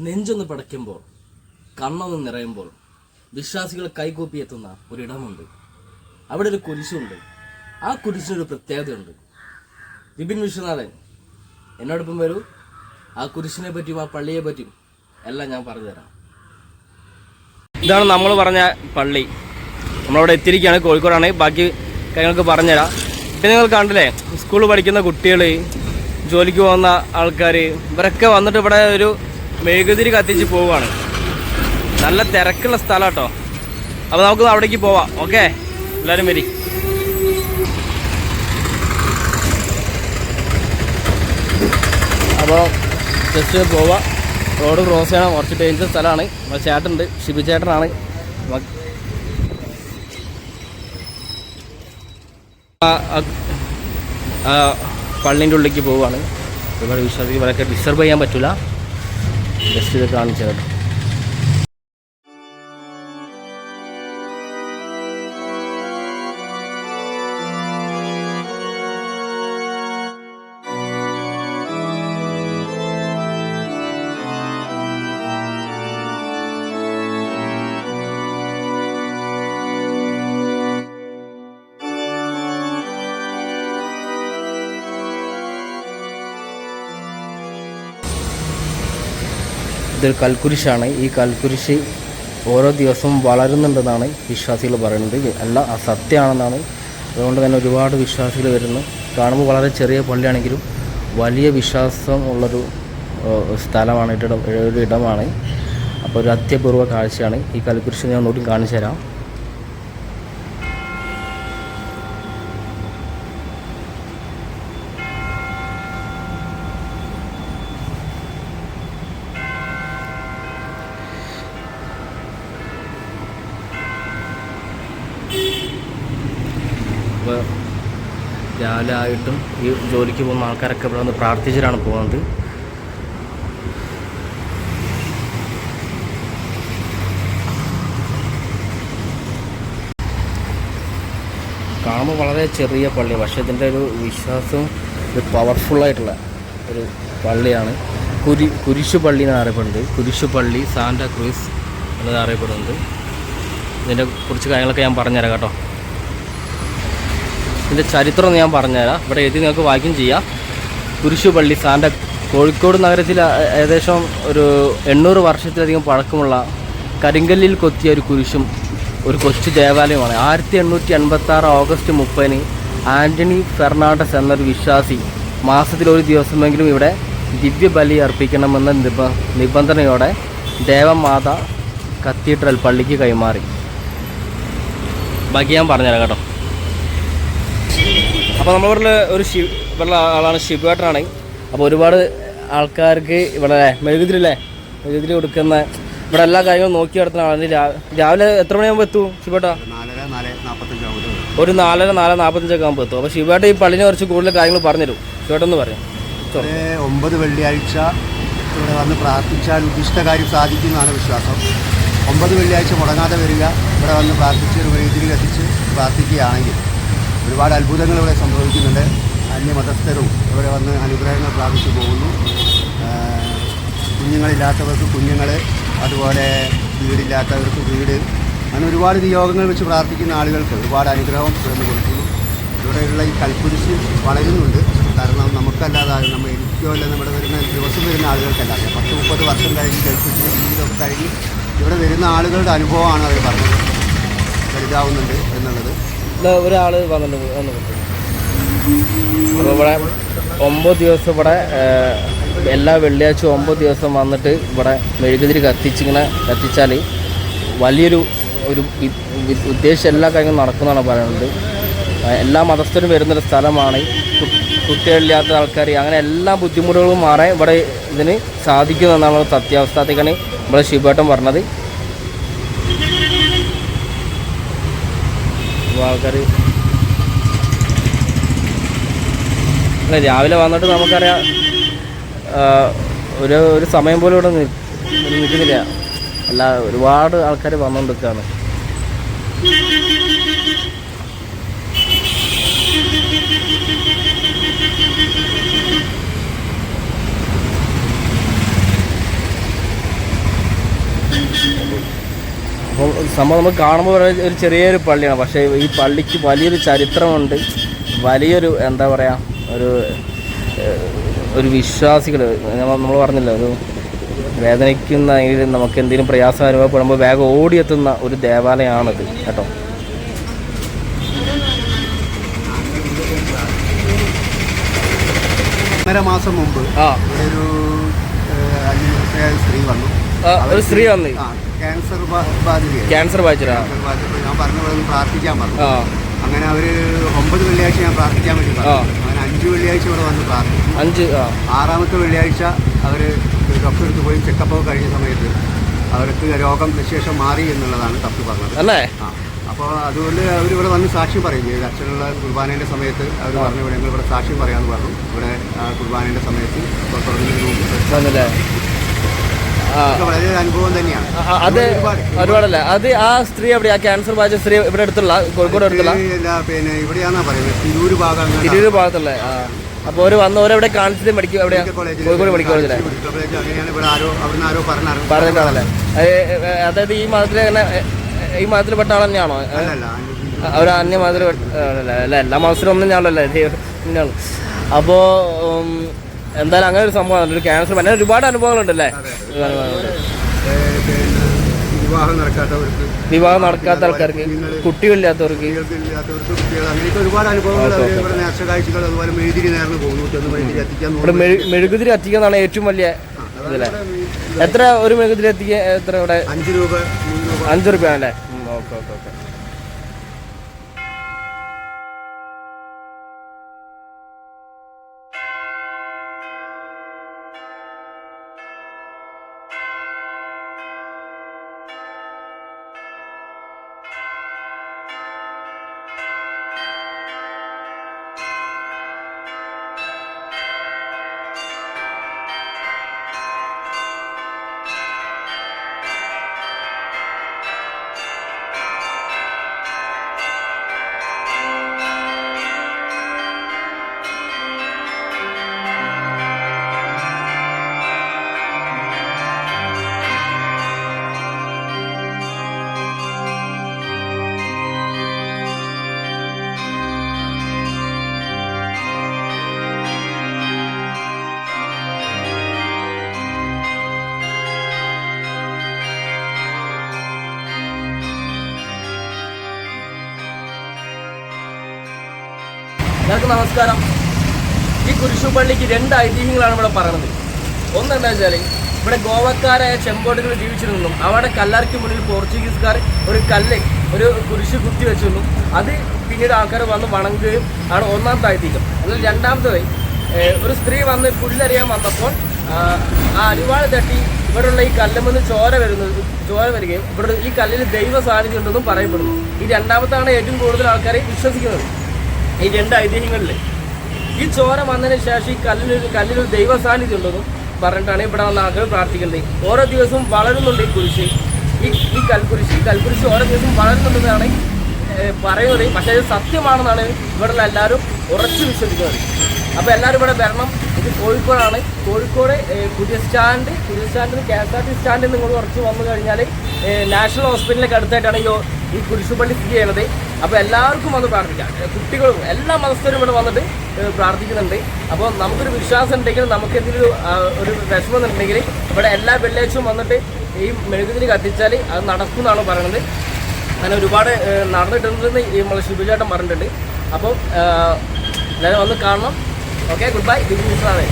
നെഞ്ചൊന്ന് പടയ്ക്കുമ്പോൾ കണ്ണൊന്ന് നിറയുമ്പോൾ വിശ്വാസികൾ കൈകൂപ്പി എത്തുന്ന ഒരിടമുണ്ട്. അവിടെ ഒരു കുരിശുണ്ട്. ആ കുരിശിനൊരു പ്രത്യേകതയുണ്ട്. വിപിൻ വിശ്വനാഥൻ എന്നോടൊപ്പം വരൂ. ആ കുരിശിനെ പറ്റിയും ആ പള്ളിയെ പറ്റിയും എല്ലാം ഞാൻ പറഞ്ഞുതരാം ഇതാണ് നമ്മൾ പറഞ്ഞ പള്ളി. നമ്മളവിടെ എത്തിയിരിക്കുകയാണ് കോഴിക്കോടാണ്. ബാക്കി കാര്യങ്ങൾക്ക് പറഞ്ഞുതരാം. പിന്നെ നിങ്ങൾ കണ്ടില്ലേ സ്കൂളിൽ പഠിക്കുന്ന കുട്ടികൾ ജോലിക്ക് പോകുന്ന ആൾക്കാർ ഇവരൊക്കെ വന്നിട്ട് ഇവിടെ ഒരു മെഴുകുതിരി കത്തിച്ച് പോവുകയാണ്. നല്ല തിരക്കുള്ള സ്ഥലം കേട്ടോ അപ്പോൾ നമുക്ക് അവിടേക്ക് പോവാം. ഓക്കെ? എല്ലാവരും വരി. അപ്പോൾ ജസ്റ്റ് പോവാം. റോഡ് ക്രോസ് ചെയ്യണം. കുറച്ച് ഡേഞ്ചർ സ്ഥലമാണ്. നമ്മുടെ ചേട്ടനുണ്ട്. ഷിബു ചേട്ടനാണ്. പള്ളിന്റെ ഉള്ളിലേക്ക് പോവുകയാണ്. ഒരുപാട് വിശ്വാസിക്ക് വളരെ ഡിസ്റ്റർബ് ചെയ്യാൻ പറ്റില്ല ജസ്റ്റ് ഇത് കാണിച്ചു ഇതൊരു കൽക്കുരിശാണ്. ഈ കൽക്കുരിശ് ഓരോ ദിവസവും വളരുന്നുണ്ടെന്നാണ് വിശ്വാസികൾ പറയുന്നത്. അല്ല അസത്യമാണെന്നാണ് അതുകൊണ്ട് തന്നെ ഒരുപാട് വിശ്വാസികൾ വരുന്നു. കാണുമ്പോൾ വളരെ ചെറിയ പള്ളിയാണെങ്കിലും വലിയ വിശ്വാസം ഉള്ളൊരു സ്ഥലമാണ്. ഒരു ഇടമാണ്. അപ്പോൾ ഒരു അത്യപൂർവ കാഴ്ചയാണ് ഈ കൽക്കുരിശ്. ഞാൻ ഒന്നുകൂടി കാണിച്ചു തരാം അപ്പോൾ രാവിലെ ആയിട്ടും ഈ ജോലിക്ക് പോകുന്ന ആൾക്കാരൊക്കെ ഇവിടെ വന്ന് പ്രാർത്ഥിച്ചിട്ടാണ് പോകുന്നത്. കാണുമ്പോൾ വളരെ ചെറിയ പള്ളി പക്ഷേ ഇതിന്റെ ഒരു വിശ്വാസവും ഒരു പവർഫുള്ളായിട്ടുള്ള ഒരു പള്ളിയാണ്. കുരി കുരിശു പള്ളി എന്നാണ് അറിയപ്പെടുന്നത്. കുരിശു പള്ളി സാന്റ ക്രൂസ് എന്നാണ് അറിയപ്പെടുന്നത്. ഇതിന്റെ കുറച്ച് കാര്യങ്ങളൊക്കെ ഞാൻ പറഞ്ഞുതരാം കേട്ടോ. ഇതിന്റെ ചരിത്രം ഞാൻ പറഞ്ഞുതരാം. ഇവിടെ എഴുതി നിങ്ങൾക്ക് വായിക്കും ചെയ്യാം. കുരിശുപള്ളി സാന്റെ കോഴിക്കോട് നഗരത്തിൽ ഏകദേശം ഒരു എണ്ണൂറ് വർഷത്തിലധികം പഴക്കമുള്ള കരിങ്കല്ലിൽ കൊത്തിയ ഒരു കുരിശും ഒരു കൊച്ചു ദേവാലയമാണ് ആയിരത്തി എണ്ണൂറ്റി എൺപത്തി ആറ് ഓഗസ്റ്റ് മുപ്പതിന് ആന്റണി ഫെർണാണ്ടസ് എന്നൊരു വിശ്വാസി മാസത്തിലൊരു ദിവസമെങ്കിലും ഇവിടെ ദിവ്യബലി അർപ്പിക്കണമെന്ന നിബ നിബന്ധനയോടെ ദേവമാത കത്തീഡ്രൽ പള്ളിക്ക് കൈമാറി. ബാക്കി ഞാൻ പറഞ്ഞുതരാം കേട്ടോ. അപ്പോൾ നമ്മൾ ഇവിടെ ഒരു ഷി ഇവിടെ ആളാണ് ഷിബുവേട്ടനാണ് അപ്പോൾ ഒരുപാട് ആൾക്കാർക്ക് ഇവിടെ മെഴുകുതിരില്ലേ മെഴുകുതിരി കൊടുക്കുന്ന ഇവിടെ എല്ലാ കാര്യങ്ങളും നോക്കി നടത്തുന്ന ആളാണ്. രാവിലെ എത്ര മണിയാകുമ്പോൾ എത്തും നാൽപ്പത്തഞ്ചാകുമ്പോൾ ഒരു നാലര നാല് നാൽപ്പത്തഞ്ചൊക്കെ ആകുമ്പോൾ എത്തും. അപ്പോൾ ഷിബേട്ട ഈ പള്ളിനെ കുറച്ച് കൂടുതൽ കാര്യങ്ങൾ പറഞ്ഞുതരും. ഷിബേട്ടൊന്ന് പറയാം. ഒമ്പത് വെള്ളിയാഴ്ച ഇവിടെ വന്ന് പ്രാർത്ഥിച്ചാൽ ഉദ്ദിഷ്ട കാര്യം സാധിക്കുന്നതാണ് വിശ്വാസം. ഒമ്പത് വെള്ളിയാഴ്ച മുടങ്ങാതെ വരിക. ഇവിടെ വന്ന് പ്രാർത്ഥിച്ച് ഒരു വൈദ്യുതി കത്തിച്ച് പ്രാർത്ഥിക്കുകയാണെങ്കിൽ ഒരുപാട് അത്ഭുതങ്ങൾ ഇവിടെ സംഭവിക്കുന്നുണ്ട്. അന്യമതസ്ഥരും ഇവിടെ വന്ന് അനുഗ്രഹങ്ങൾ പ്രാപിച്ചു പോകുന്നു. കുഞ്ഞുങ്ങളില്ലാത്തവർക്ക് കുഞ്ഞുങ്ങൾ അതുപോലെ വീടില്ലാത്തവർക്ക് വീട്. അങ്ങനെ ഒരുപാട് നിയോഗങ്ങൾ വെച്ച് പ്രാർത്ഥിക്കുന്ന ആളുകൾക്ക് ഒരുപാട് അനുഗ്രഹം തുറന്നു കൊടുക്കുന്നു. ഇവിടെയുള്ള ഈ കൽക്കുരിശ് വളരുന്നുണ്ട്. കാരണം നമുക്കല്ലാതെ നമ്മൾ എനിക്കോ അല്ല നമ്മുടെ വരുന്ന ദിവസം വരുന്ന ആളുകൾക്കല്ലാതെ പത്ത് മുപ്പത് വർഷം കഴിഞ്ഞ് കൽക്കുരിശിന്റെ ജീവിതമൊക്കെ കഴിഞ്ഞ് ഇവിടെ വരുന്ന ആളുകളുടെ അനുഭവമാണ് അവർ പറഞ്ഞത്. വലുതാവുന്നുണ്ട് എന്നുള്ളത്. ഒരാൾ വന്നിട്ട് വന്ന് അപ്പോൾ ഇവിടെ ഒമ്പത് ദിവസം ഇവിടെ എല്ലാ വെള്ളിയാഴ്ച ഒമ്പത് ദിവസം വന്നിട്ട് ഇവിടെ മെഴുകുതിരി കത്തിച്ചിങ്ങനെ കത്തിച്ചാൽ വലിയൊരു ഒരു ഉദ്ദേശം എല്ലാ കാര്യങ്ങളും നടക്കുന്നതാണ് പറയുന്നത്. എല്ലാ മതസ്ഥരും വരുന്നൊരു സ്ഥലമാണ്. കുട്ടികളില്ലാത്ത ആൾക്കാർ അങ്ങനെ എല്ലാ ബുദ്ധിമുട്ടുകളും മാറാൻ ഇവിടെ ഇതിന് സാധിക്കുമെന്നാണ് സത്യാവസ്ഥത്തേക്കാണ് ഇവിടെ ശിവേട്ടൻ പറഞ്ഞത്. ആൾക്കാർ അല്ല രാവിലെ വന്നിട്ട് നമുക്കറിയാം ഒരു ഒരു സമയം പോലും ഇവിടെ നിൽക്കുന്നില്ല. അല്ല ഒരുപാട് ആൾക്കാർ വന്നുകൊണ്ടിരിക്കുകയാണ് അപ്പം സംഭവം നമുക്ക് കാണുമ്പോൾ ഒരു ചെറിയൊരു പള്ളിയാണ്. പക്ഷേ ഈ പള്ളിക്ക് വലിയൊരു ചരിത്രമുണ്ട്. വലിയൊരു എന്താ പറയുക ഒരു ഒരു വിശ്വാസികൾ നമ്മൾ പറഞ്ഞില്ല ഒരു വേദനിക്കുന്ന നമുക്ക് എന്തെങ്കിലും പ്രയാസം അനുഭവപ്പെടുമ്പോൾ വേഗം ഓടിയെത്തുന്ന ഒരു ദേവാലയമാണിത് കേട്ടോ. ഒന്നര മാസം മുമ്പ് ആ. ഒരു സ്ത്രീ വന്നു. ഒരു സ്ത്രീ വന്ന്. ക്യാൻസർ ബാധിച്ചാ ബാധിതയായി. ക്യാൻസർ ബാധിച്ചതാ ക്യാൻസർ ബാധിതപ്പോൾ ഞാൻ പറഞ്ഞു പ്രാർത്ഥിക്കാൻ പറഞ്ഞു. അങ്ങനെ അവർ ഒമ്പത് വെള്ളിയാഴ്ച ഞാൻ പ്രാർത്ഥിക്കാൻ വേണ്ടി. പറഞ്ഞു. അങ്ങനെ അഞ്ച് വെള്ളിയാഴ്ച ഇവിടെ വന്ന് പ്രാർത്ഥിച്ചു. അഞ്ച് ആറാമത്തെ വെള്ളിയാഴ്ച അവർ ഡോക്ടറെ അടുത്ത് പോയി ചെക്കപ്പ് കഴിഞ്ഞ സമയത്ത് അവർക്ക് രോഗം ശേഷം മാറി എന്നുള്ളതാണ് ഡോക്ടർ പറഞ്ഞത്. അല്ലേ? അപ്പോൾ അതുകൊണ്ട് അവർ ഇവിടെ വന്ന് സാക്ഷ്യം പറയും. ചെയ്തു അച്ഛനുള്ള കുർബാനേന്റെ സമയത്ത് അവർ പറഞ്ഞു ഇവിടെ ഞങ്ങൾ ഇവിടെ സാക്ഷ്യം പറയാമെന്ന് പറഞ്ഞു. ഇവിടെ കുർബാനേന്റെ സമയത്ത് വളരെ ഒരു അനുഭവം തന്നെയാണ്. അത് ഒരുപാടല്ലേ. അത് ആ സ്ത്രീ എവിടെയാ? ക്യാൻസർ ബാധിച്ച സ്ത്രീ ഇവിടെ അടുത്തുള്ള കോഴിക്കോട് അടുത്തുള്ള? പിന്നെ ഇവിടെയാണെന്നാ പറയുന്നത്. തിരൂര് ഭാഗം തിരൂര് ഭാഗത്തുള്ള ആ. അപ്പോൾ ഒരു വന്ന് ഓരെവിടെ കാണിച്ചത് എവിടെയാ? കോഴിക്കോട് മെഡിക്കൽ കോളേജിലെ. കോളേജ് അങ്ങനെയാണ് ഇവിടെ ആരോ അവിടുന്ന് ആരോ പറഞ്ഞാണ്. പറഞ്ഞിട്ടാണല്ലേ? അത്, അതായത് ഈ ഏ, ഈ മതത്തിൽപ്പെട്ട ആൾ തന്നെയാണോ? അല്ലല്ല അവർ അന്യ മതത്തിൽ അല്ല എല്ലാ മതത്തിലും ഒന്നും ഞാനല്ലേ അപ്പോൾ എന്തായാലും അങ്ങനെ ഒരു സംഭവമാണ് ഒരു ക്യാൻസർ അങ്ങനെ ഒരുപാട് അനുഭവങ്ങളുണ്ടല്ലേ? വിവാഹം നടക്കാത്തവർക്ക്. വിവാഹം നടക്കാത്ത ആൾക്കാർക്ക് കുട്ടികളില്ലാത്തവർക്ക്. അങ്ങനെയൊക്കെ ഒരുപാട് അനുഭവങ്ങൾ അതുപോലെ മെഴുകുതിരി നേർന്ന് പോകുന്നു ഇവിടെ മെഴുകുതിരി എത്തിക്കുന്നതാണ് ഏറ്റവും വലിയ ഇതല്ലേ എത്ര ഒരു മെഴുകുതിരി എത്തിക്കുക എത്ര ഇവിടെ? അഞ്ച് രൂപ അഞ്ചു രൂപ ഓക്കെ ഓക്കെ ഓക്കെ. എല്ലാവർക്കും നമസ്കാരം. ഈ കുരിശുപള്ളിക്ക് രണ്ട് ഐതിഹ്യങ്ങളാണ് ഇവിടെ പറയുന്നത് ഒന്ന് എന്താ വെച്ചാൽ ഇവിടെ ഗോവക്കാരായ ചെമ്പോട്ടുകൾ ജീവിച്ചിരുന്നു. അവിടെ കല്ലറയ്ക്ക് മുന്നിൽ പോർച്ചുഗീസുകാർ ഒരു കല്ല് ഒരു കുരിശ് കുത്തി വെച്ചിരുന്നു. അത് പിന്നീട് ആൾക്കാർ വന്ന് വണങ്ങുകയും ആണ് ഒന്നാമത്തെ ഐതിഹ്യം. അതിൽ രണ്ടാമതായി ഒരു സ്ത്രീ വന്ന് പുല്ലറിയാൻ വന്നപ്പോൾ ആ അരിവാൾ തട്ടി ഇവിടെയുള്ള ഈ കല്ലുമെന്ന് ചോര വരുന്നത് ചോര വരികയും ഇവിടെ ഈ കല്ലിൽ ദൈവ സാന്നിധ്യം ഉണ്ടെന്നും പറയപ്പെടുന്നു. ഈ രണ്ടാമത്താണ് ഏറ്റവും കൂടുതൽ ആൾക്കാരെ വിശ്വസിക്കുന്നത്. ഈ രണ്ട് ഐതിഹ്യങ്ങളിൽ ഈ ചോര വന്നതിന് ശേഷം ഈ കല്ലിനൊരു കല്ലിനൊരു ദൈവ സാന്നിധ്യം ഉണ്ടെന്നും പറഞ്ഞിട്ടാണ് ഇവിടെ വന്ന ആളുകൾ പ്രാർത്ഥിക്കുന്നത്. ഓരോ ദിവസവും വളരുന്നുണ്ട് ഈ കുരിശ്. ഈ ഈ കൽക്കുരിശ്. ഈ കൽക്കുരിശ് ഓരോ ദിവസവും വളരുന്നുണ്ടെന്നാണ് പറയുന്നത്. പക്ഷേ ഇത് സത്യമാണെന്നാണ് ഇവിടെയുള്ള എല്ലാവരും ഉറച്ചു വിശ്വസിക്കുന്നത്. അപ്പോൾ എല്ലാവരും ഇവിടെ വരണം. ഇത് കോഴിക്കോടാണ്. കോഴിക്കോട് പുതിയ സ്റ്റാൻഡ് പുതിയ സ്റ്റാൻഡിൽ കെ എസ് ആർ ടി സ്റ്റാൻഡിൽ നിങ്ങൾ കുറച്ച് വന്നു കഴിഞ്ഞാൽ നാഷണൽ ഹോസ്പിറ്റലിലേക്ക് അടുത്തായിട്ടാണ് ഈ കുരിശുപള്ളി സ്ഥിതി ചെയ്യുന്നത്. അപ്പോൾ എല്ലാവർക്കും വന്ന് പ്രാർത്ഥിക്കാം. കുട്ടികളും എല്ലാ മതസ്ഥരും ഇവിടെ വന്നിട്ട് പ്രാർത്ഥിക്കുന്നുണ്ട്. അപ്പോൾ നമുക്കൊരു വിശ്വാസം ഉണ്ടെങ്കിൽ നമുക്ക് എന്തെങ്കിലും ഒരു വിഷമം ഉണ്ടെങ്കിൽ ഇവിടെ എല്ലാ വെള്ളിയാഴ്ചയും വന്നിട്ട് ഈ മെഴുകുതിരി കത്തിച്ചാൽ അത് നടക്കും എന്നാണ് പറയുന്നത് അങ്ങനെ ഒരുപാട് നടന്നിട്ടുണ്ടെന്ന് ഈ നമ്മളെ ശിബുചേട്ടൻ പറഞ്ഞിട്ടുണ്ട്. അപ്പം എല്ലാവരും വന്ന് കാണണം. Okay good bye. Big mister ആണ്